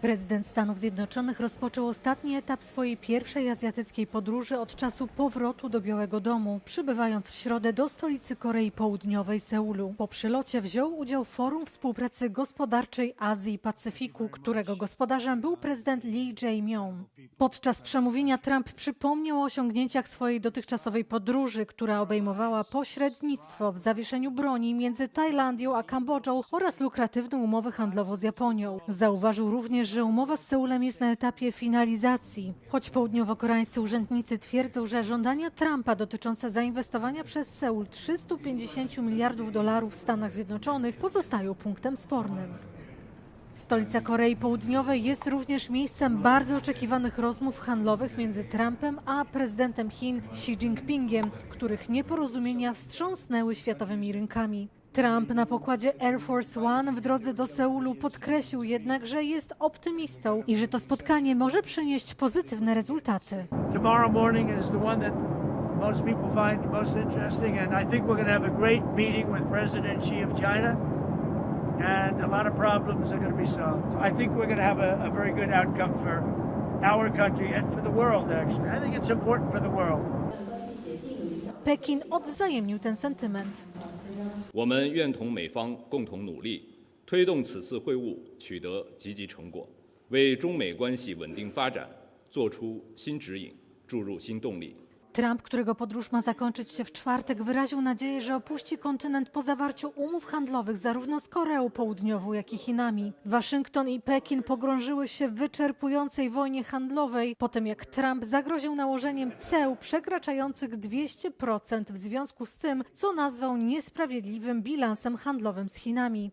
Prezydent Stanów Zjednoczonych rozpoczął ostatni etap swojej pierwszej azjatyckiej podróży od czasu powrotu do Białego Domu, przybywając w środę do stolicy Korei Południowej Seulu. Po przylocie wziął udział w Forum Współpracy Gospodarczej Azji i Pacyfiku, którego gospodarzem był prezydent Lee Jae-myung. Podczas przemówienia Trump przypomniał o osiągnięciach swojej dotychczasowej podróży, która obejmowała pośrednictwo w zawieszeniu broni między Tajlandią a Kambodżą oraz lukratywną umowę handlową z Japonią. Zauważył również, że umowa z Seulem jest na etapie finalizacji. Choć południowo-koreańscy urzędnicy twierdzą, że żądania Trumpa dotyczące zainwestowania przez Seul 350 miliardów dolarów w Stanach Zjednoczonych pozostają punktem spornym. Stolica Korei Południowej jest również miejscem bardzo oczekiwanych rozmów handlowych między Trumpem a prezydentem Chin Xi Jinpingiem, których nieporozumienia wstrząsnęły światowymi rynkami. Trump na pokładzie Air Force One w drodze do Seulu podkreślił jednak, że jest optymistą i że to spotkanie może przynieść pozytywne rezultaty. Tomorrow morning is the one that most people find most interesting, and I think we're going to have a great meeting with President Xi of China, and a lot of problems are going to be solved. I think we're going to have a, a very good outcome for our country and for the world, actually. I think it's important for the world. Pekin odwzajemnił ten sentyment. 我们愿同美方共同努力，推动此次会晤取得积极成果，为中美关系稳定发展作出新指引，注入新动力。Trump, którego podróż ma zakończyć się w czwartek, wyraził nadzieję, że opuści kontynent po zawarciu umów handlowych zarówno z Koreą Południową, jak i Chinami. Waszyngton i Pekin pogrążyły się w wyczerpującej wojnie handlowej, po tym jak Trump zagroził nałożeniem ceł przekraczających 200% w związku z tym, co nazwał niesprawiedliwym bilansem handlowym z Chinami.